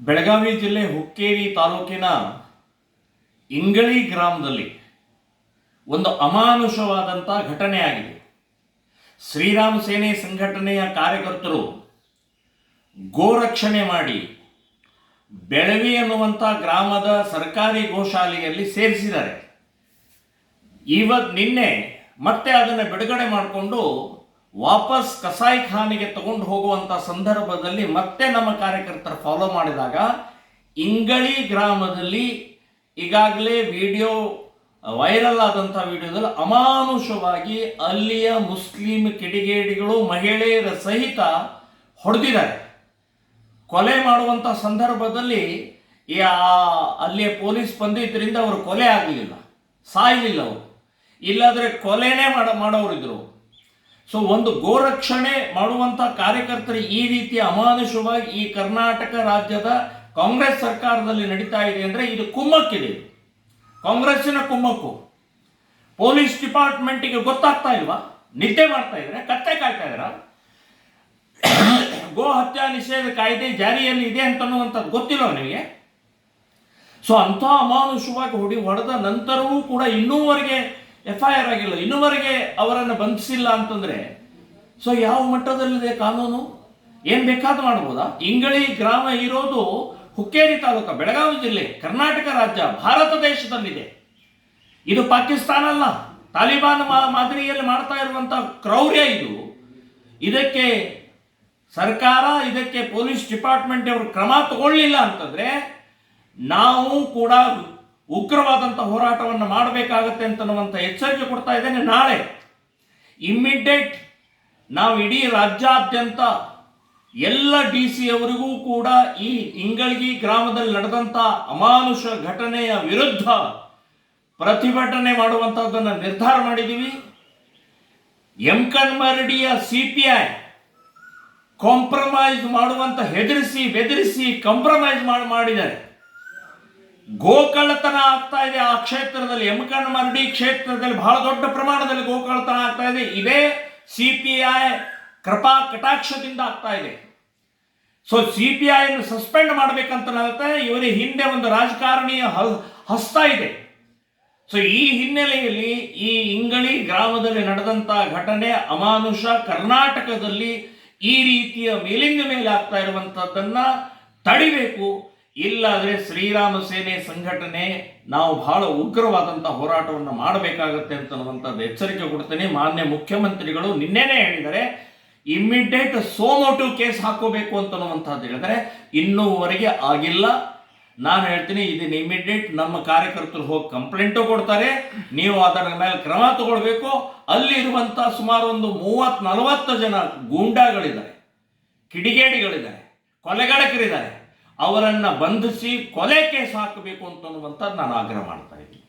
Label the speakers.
Speaker 1: ಬೆಳಗಾವಿ ಜಿಲ್ಲೆ ಹುಕ್ಕೇರಿ ತಾಲೂಕಿನ ಇಂಗಳಿ ಗ್ರಾಮದಲ್ಲಿ ಒಂದು ಅಮಾನುಷವಾದಂಥ ಘಟನೆ ಆಗಿದೆ ಶ್ರೀರಾಮ ಸೇನೆ ಸಂಘಟನೆಯ ಕಾರ್ಯಕರ್ತರು ಗೋರಕ್ಷಣೆ ಮಾಡಿ ಬೆಳವಿ ಅನ್ನುವಂಥ ಗ್ರಾಮದ ಸರ್ಕಾರಿ ಗೋಶಾಲೆಯಲ್ಲಿ ಸೇರಿಸಿದ್ದಾರೆ. ಇವತ್ತು ನಿನ್ನೆ ಮತ್ತೆ ಅದನ್ನು ಬಿಡುಗಡೆ ಮಾಡಿಕೊಂಡು ವಾಪಸ್ ಕಸಾಯಿಖಾನೆಗೆ ತಗೊಂಡು ಹೋಗುವಂಥ ಸಂದರ್ಭದಲ್ಲಿ ಮತ್ತೆ ನಮ್ಮ ಕಾರ್ಯಕರ್ತರು ಫಾಲೋ ಮಾಡಿದಾಗ, ಇಂಗಳಿ ಗ್ರಾಮದಲ್ಲಿ ಈಗಾಗಲೇ ವಿಡಿಯೋ ವೈರಲ್ ಆದಂಥ ವಿಡಿಯೋದಲ್ಲಿ ಅಮಾನುಷವಾಗಿ ಅಲ್ಲಿಯ ಮುಸ್ಲಿಂ ಕಿಡಿಗೇಡಿಗಳು, ಮಹಿಳೆಯರ ಸಹಿತ ಹೊಡೆದಿದ್ದಾರೆ. ಕೊಲೆ ಮಾಡುವಂಥ ಸಂದರ್ಭದಲ್ಲಿ ಅಲ್ಲಿಯ ಪೊಲೀಸ್ ಬಂದಿದ್ದರಿಂದ ಅವರು ಕೊಲೆ ಆಗಲಿಲ್ಲ, ಸಾಯಲಿಲ್ಲ ಅವರು. ಇಲ್ಲಾದರೆ ಕೊಲೆನೇ ಮಾಡ ಮಾಡೋರಿದ್ರು. ಸೊ ಒಂದು ಗೋರಕ್ಷಣೆ ಮಾಡುವಂಥ ಕಾರ್ಯಕರ್ತರು ಈ ರೀತಿ ಅಮಾನುಷವಾಗಿ ಈ ಕರ್ನಾಟಕ ರಾಜ್ಯದ ಕಾಂಗ್ರೆಸ್ ಸರ್ಕಾರದಲ್ಲಿ ನಡೀತಾ ಇದೆ ಅಂದರೆ ಇದು ಕುಮ್ಮಕ್ಕಿದೆ. ಕಾಂಗ್ರೆಸ್ಸಿನ ಕುಮ್ಮಕ್ಕು. ಪೊಲೀಸ್ ಡಿಪಾರ್ಟ್ಮೆಂಟಿಗೆ ಗೊತ್ತಾಗ್ತಾ ಇಲ್ವಾ? ನಿದ್ದೆ ಮಾಡ್ತಾ ಇದ್ರೆ, ಕತ್ತೆ ಕಾಯ್ತಾ ಇದ್ರ? ಗೋ ಹತ್ಯಾ ನಿಷೇಧ ಕಾಯ್ದೆ ಜಾರಿಯಲ್ಲಿ ಇದೆ ಅಂತನ್ನುವಂಥದ್ದು ಗೊತ್ತಿಲ್ಲ ನಿಮಗೆ ಸೊ ಅಂಥ ಅಮಾನುಷವಾಗಿ ಹೊಡಿ ಹೊಡೆದ ನಂತರವೂ ಕೂಡ ಇನ್ನೂವರೆಗೆ ಎಫ್ ಐ ಆರ್ ಆಗಿಲ್ಲ. ಇನ್ನುವರೆಗೆ ಅವರನ್ನು ಬಂಧಿಸಿಲ್ಲ ಅಂತಂದ್ರೆ, ಸೊ ಯಾವ ಮಟ್ಟದಲ್ಲಿದೆ ಕಾನೂನು? ಏನ್ ಬೇಕಾದ ಮಾಡ್ಬೋದಾ? ಇಂಗಳಿ ಗ್ರಾಮ ಇರೋದು ಹುಕ್ಕೇರಿ ತಾಲೂಕು, ಬೆಳಗಾವಿ ಜಿಲ್ಲೆ, ಕರ್ನಾಟಕ ರಾಜ್ಯ, ಭಾರತ ದೇಶದಲ್ಲಿದೆ. ಇದು ಪಾಕಿಸ್ತಾನ ಅಲ್ಲ. ತಾಲಿಬಾನ್ ಮಾದರಿಯಲ್ಲಿ ಮಾಡ್ತಾ ಇರುವಂತ ಕ್ರೌರ್ಯ ಇದು. ಇದಕ್ಕೆ ಸರ್ಕಾರ, ಇದಕ್ಕೆ ಪೊಲೀಸ್ ಡಿಪಾರ್ಟ್ಮೆಂಟ್ ಅವರು ಕ್ರಮ ತಗೊಳ್ಳಿಲ್ಲ ಅಂತಂದ್ರೆ, ನಾವು ಕೂಡ ಉಗ್ರವಾದಂಥ ಹೋರಾಟವನ್ನು ಮಾಡಬೇಕಾಗತ್ತೆ ಅಂತನ್ನುವಂಥ ಎಚ್ಚರಿಕೆ ಕೊಡ್ತಾ ಇದ್ದೇನೆ ನಾಳೆ. ಇಮ್ಮಿಡಿಯೇಟ್ ನಾವು ಇಡೀ ರಾಜ್ಯಾದ್ಯಂತ ಎಲ್ಲ ಡಿ ಸಿ ಅವರಿಗೂ ಕೂಡ ಈ ಇಂಗಳಗಿ ಗ್ರಾಮದಲ್ಲಿ ನಡೆದಂಥ ಅಮಾನುಷ ಘಟನೆಯ ವಿರುದ್ಧ ಪ್ರತಿಭಟನೆ ಮಾಡುವಂಥದ್ದನ್ನು ನಿರ್ಧಾರ ಮಾಡಿದ್ದೀವಿ ಎಂಕನ್ಮರಡಿಯ ಸಿ ಪಿ ಐ ಕಾಂಪ್ರಮೈಸ್ ಮಾಡುವಂತ ಹೆದರಿಸಿ ಬೆದರಿಸಿ ಕಾಂಪ್ರಮೈಸ್ ಮಾಡಿ ಮಾಡಿದ್ದಾರೆ. ಗೋಕಳ್ಳತನ ಆಗ್ತಾ ಇದೆ. ಆ ಕ್ಷೇತ್ರದಲ್ಲಿ ಎಮ್ಕನ್ ಮರಡಿ ಕ್ಷೇತ್ರದಲ್ಲಿ ಬಹಳ ದೊಡ್ಡ ಪ್ರಮಾಣದಲ್ಲಿ ಗೋಕಳತನ ಆಗ್ತಾ ಇದೆ. ಇದೇ ಸಿ ಪಿ ಐ ಕೃಪಾ ಕಟಾಕ್ಷದಿಂದ ಆಗ್ತಾ ಇದೆ. So C P I suspend ಮಾಡಬೇಕಂತ ಇವರ ಹಿಂದೆ ಒಂದು ರಾಜಕಾರಣಿಯ ಹಸ್ತ ಇದೆ. ಸೊ ಈ ಹಿನ್ನೆಲೆಯಲ್ಲಿ ಈ ಇಂಗಳಿ ಗ್ರಾಮದಲ್ಲಿ ನಡೆದಂತ ಘಟನೆ ಅಮಾನುಷ ಕರ್ನಾಟಕದಲ್ಲಿ ಈ ರೀತಿಯ ಮೇಲಿಂಗ ಮೇಲೆ ಆಗ್ತಾ ಇರುವಂತದ್ದನ್ನ ತಡಿಬೇಕು. ಇಲ್ಲಾದ್ರೆ ಶ್ರೀರಾಮ ಸೇನೆ ಸಂಘಟನೆ ನಾವು ಬಹಳ ಉಗ್ರವಾದಂಥ ಹೋರಾಟವನ್ನು ಮಾಡಬೇಕಾಗತ್ತೆ ಅಂತನ್ನುವಂಥದ್ದು ಎಚ್ಚರಿಕೆ ಕೊಡ್ತೇನೆ. ಮಾನ್ಯ ಮುಖ್ಯಮಂತ್ರಿಗಳು ನಿನ್ನೆನೇ ಹೇಳಿದ್ದಾರೆ ಇಮ್ಮಿಡಿಯೇಟ್ ಸೋಮೋಟು ಕೇಸ್ ಹಾಕೋಬೇಕು ಅಂತನ್ನುವಂಥದ್ದು ಹೇಳಿದರೆ, ಇನ್ನೂವರೆಗೆ ಆಗಿಲ್ಲ. ನಾನು ಹೇಳ್ತೀನಿ, ಇದನ್ನ ಇಮಿಡಿಯೇಟ್ ನಮ್ಮ ಕಾರ್ಯಕರ್ತರು ಹೋಗಿ ಕಂಪ್ಲೇಂಟು ಕೊಡ್ತಾರೆ. ನೀವು ಅದರ ಮೇಲೆ ಕ್ರಮ ತಗೊಳ್ಬೇಕು. ಅಲ್ಲಿರುವಂಥ ಸುಮಾರು ಒಂದು ಮೂವತ್ತು ನಲವತ್ತು ಜನ ಗೂಂಡಾಗಳಿದ್ದಾರೆ, ಕಿಡಿಗೇಡಿಗಳಿದ್ದಾರೆ, ಕೊಲೆಗಡಕರಿದ್ದಾರೆ. ಅವರನ್ನ ಬಂಧಿಸಿ ಕೊಲೆ ಕೇಸ್ ಹಾಕಬೇಕು ಅಂತನ್ನುವಂಥದ್ದು ನಾನು ಆಗ್ರಹ ಮಾಡ್ತಾ ಇದ್ದೀನಿ.